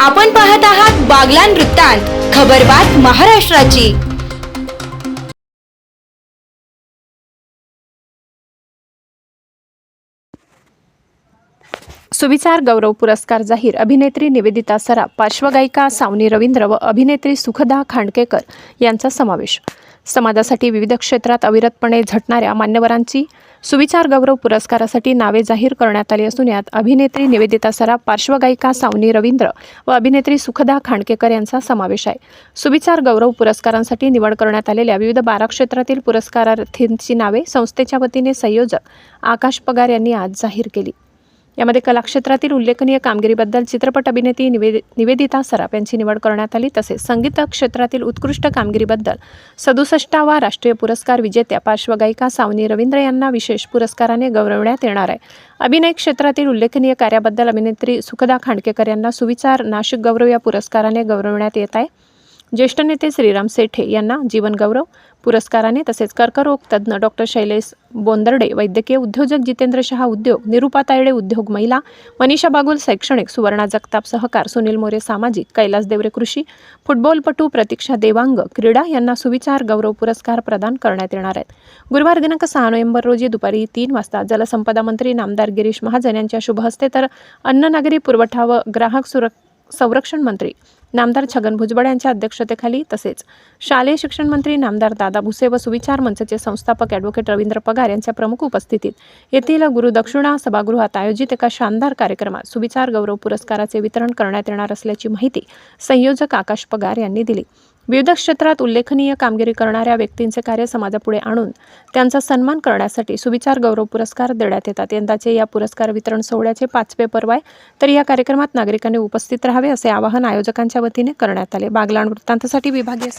आपण पाहत आहात बागलान वृत्तांत खबरबात महाराष्ट्राची. सुविचार गौरव पुरस्कार जाहीर अभिनेत्री निवेदिता सराफ पार्श्वगायिका सावनी रवींद्र व अभिनेत्री सुखदा खांडकेकर यांचा समावेश. समाजासाठी विविध क्षेत्रात अविरतपणे झटणाऱ्या मान्यवरांची सुविचार गौरव पुरस्कारासाठी नावे जाहीर करण्यात आली असून यात अभिनेत्री निवेदिता सराफ पार्श्वगायिका सावनी रवींद्र व अभिनेत्री सुखदा खांडकेकर यांचा समावेश आहे. सुविचार गौरव पुरस्कारांसाठी निवड करण्यात आलेल्या विविध बारा क्षेत्रातील पुरस्कारार्थींची नावे संस्थेच्या वतीने संयोजक आकाश पगार यांनी आज जाहीर केली. यामध्ये कलाक्षेत्रातील उल्लेखनीय कामगिरीबद्दल चित्रपट अभिनेत्री निवेद निवेदिता सराफ यांची निवड करण्यात आली. तसेच संगीत क्षेत्रातील उत्कृष्ट कामगिरीबद्दल सदुसष्टावा राष्ट्रीय पुरस्कार विजेत्या पार्श्वगायिका सावनी रवींद्र यांना विशेष पुरस्काराने गौरवण्यात येणार आहे. अभिनय क्षेत्रातील उल्लेखनीय कार्याबद्दल अभिनेत्री सुखदा खांडकेकर यांना सुविचार नाशिक गौरव या पुरस्काराने गौरवण्यात येत आहे. ज्येष्ठ नेते श्रीराम सेठे यांना जीवन गौरव पुरस्काराने तसेच कर्करोग तज्ज्ञ डॉक्टर शैलेश बोंदर्डे वैद्यकीय उद्योजक जितेंद्र शहा उद्योग निरुपा तायडे उद्योग महिला मनीषा बागुल शैक्षणिक सुवर्णा जगताप सहकार सुनील मोरे सामाजिक कैलास देवरे कृषी फुटबॉलपटू प्रतीक्षा देवांग क्रीडा यांना सुविचार गौरव पुरस्कार प्रदान करण्यात येणार आहेत. गुरुवार दिनांक सहा नोव्हेंबर रोजी दुपारी तीन वाजता जलसंपदा मंत्री नामदार गिरीश महाजन यांच्या शुभहस्ते तर अन्न नागरी पुरवठा व ग्राहक सुरक्षा संरक्षण मंत्री नामदार छगन भुजबळ यांच्या अध्यक्षतेखाली तसेच शालेय शिक्षण मंत्री नामदार दादा भुसे व सुविचार मंचचे संस्थापक ॲडव्होकेट रवींद्र पगार यांच्या प्रमुख उपस्थितीत येथील गुरुदक्षिणा सभागृहात आयोजित एका शानदार कार्यक्रमात सुविचार गौरव पुरस्काराचे वितरण करण्यात येणार असल्याची माहिती संयोजक आकाश पगार यांनी दिली. विविध क्षेत्रात उल्लेखनीय कामगिरी करणाऱ्या व्यक्तींचे कार्य समाजापुढे आणून त्यांचा सन्मान करण्यासाठी सुविचार गौरव पुरस्कार देण्यात येतात. यंदाचे या पुरस्कार वितरण सोहळ्याचे पाचवे पर्व आहे. तर या कार्यक्रमात नागरिकांनी उपस्थित राहावे असे आवाहन आयोजकांच्या वतीने करण्यात आले. बागलाण वृत्तांतसाठी विभागीय